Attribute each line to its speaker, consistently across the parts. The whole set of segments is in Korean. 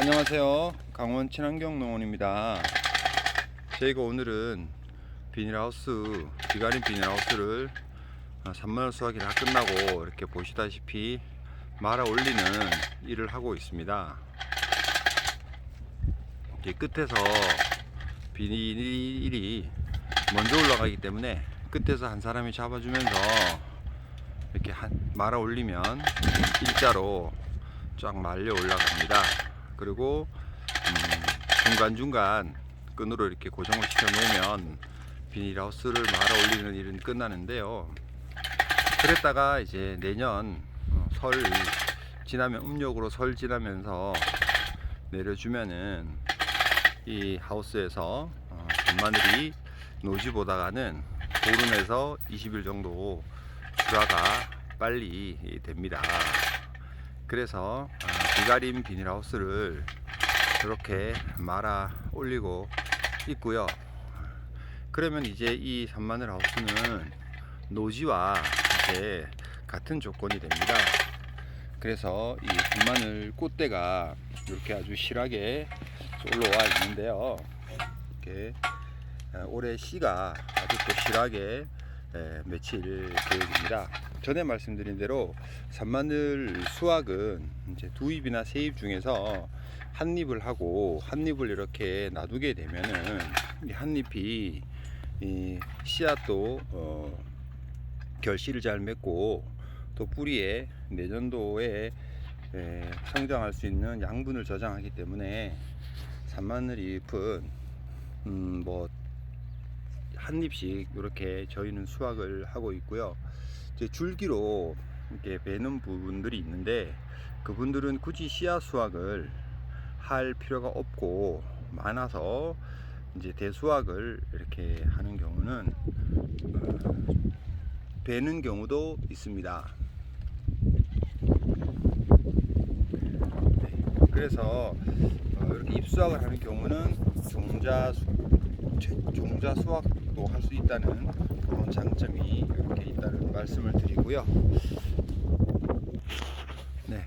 Speaker 1: 안녕하세요. 강원 친환경 농원입니다. 저희가 오늘은 비닐하우스, 비가린 비닐하우스를 어, 산마늘 수확이 다 끝나고 이렇게 보시다시피 말아 올리는 일을 하고 있습니다. 이제 끝에서 비닐이 먼저 올라가기 때문에 끝에서 한 사람이 잡아주면서 이렇게 한 말아 올리면 일자로 쫙 말려 올라갑니다. 그리고 음, 중간중간 끈으로 이렇게 고정을 시켜 놓으면 비닐하우스를 말아 올리는 일은 끝나는데요. 그랬다가 이제 내년 어, 설 지나면 음력으로 설 지나면서 내려주면은 이 하우스에서 어, 마늘이 노지 보다가는 보름에서 20일 정도 출하가 빨리 됩니다. 그래서 아, 비가림 비닐하우스를 이렇게 말아 올리고 있고요. 그러면 이제 이 산마늘 하우스는 노지와 이제 같은 조건이 됩니다. 그래서 이 산마늘 꽃대가 이렇게 아주 실하게 올라와 있는데요. 이렇게 아, 올해 씨가 아주 또 실하게 에, 며칠 계획입니다. 전에 말씀드린 대로 산마늘 수확은 이제 두 잎이나 세 잎 중에서 한 잎을 하고 한 잎을 이렇게 놔두게 되면은 이한 잎이 이 씨앗도 어, 결실을 잘 맺고 또 뿌리에 내년도에 에, 성장할 수 있는 양분을 저장하기 때문에 산마늘 잎은 음, 뭐 한 잎씩 이렇게 저희는 수확을 하고 있고요. 이제 줄기로 이렇게 베는 부분들이 있는데 그분들은 굳이 씨앗 수확을 할 필요가 없고 많아서 이제 대수확을 이렇게 하는 경우는 어, 베는 경우도 있습니다. 네, 그래서 어, 이렇게 입수확을 하는 경우는 종자 종자 수확도 할 수 있다는 그런 장점이 이렇게 있다는 말씀을 드리고요. 네,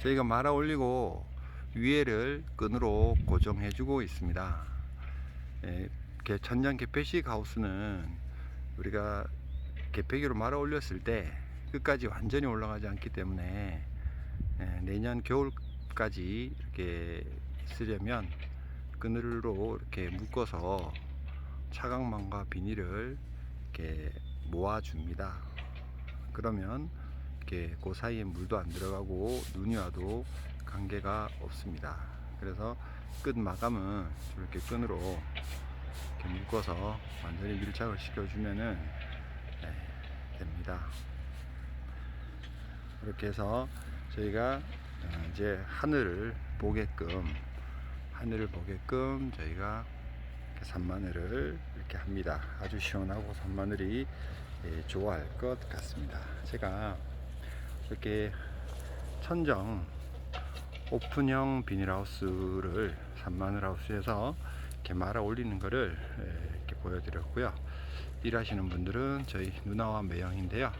Speaker 1: 저희가 말아 올리고 위에를 끈으로 고정해 주고 있습니다. 예, 개- 천장 개폐식 하우스는 우리가 개폐기로 말아 올렸을 때 끝까지 완전히 올라가지 않기 때문에 예, 내년 겨울까지 이렇게 있으려면 그늘로 이렇게 묶어서 차광망과 비닐을 이렇게 모아줍니다. 그러면 이렇게 그 사이에 물도 안 들어가고 눈이 와도 관계가 없습니다. 그래서 끝 마감은 이렇게 끈으로 이렇게 묶어서 완전히 밀착을 시켜주면은 네, 됩니다. 이렇게 해서 저희가 어, 이제 하늘을 보게끔 하늘을 보게끔 저희가 산마늘을 이렇게 합니다. 아주 시원하고 산마늘이 예, 좋아할 것 같습니다. 제가 이렇게 천정 오픈형 비닐하우스를 산마늘 하우스에서 이렇게 말아 올리는 거를 예, 이렇게 보여드렸고요. 일하시는 분들은 저희 누나와 매형인데요.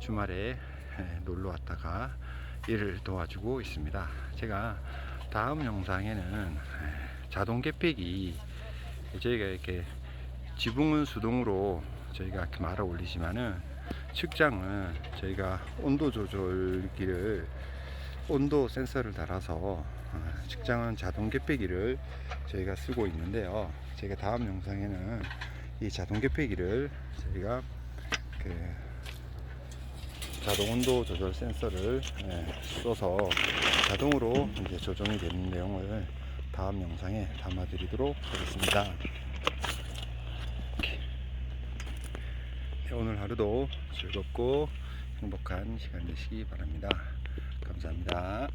Speaker 1: 주말에 예, 놀러 왔다가 일을 도와주고 있습니다. 제가 다음 영상에는 예, 자동 개폐기 저희가 이렇게 지붕은 수동으로 저희가 말아 올리지만은 측장은 저희가 온도 조절기를 온도 센서를 달아서 어, 측장은 자동 개폐기를 저희가 쓰고 있는데요. 제가 다음 영상에는 이 자동 개폐기를 저희가 그 자동 온도 조절 센서를 예, 써서 자동으로 이제 조정이 되는 내용을 다음 영상에 담아 드리도록 하겠습니다. 이렇게. 네, 오늘 하루도 즐겁고 행복한 시간 되시기 바랍니다. 감사합니다.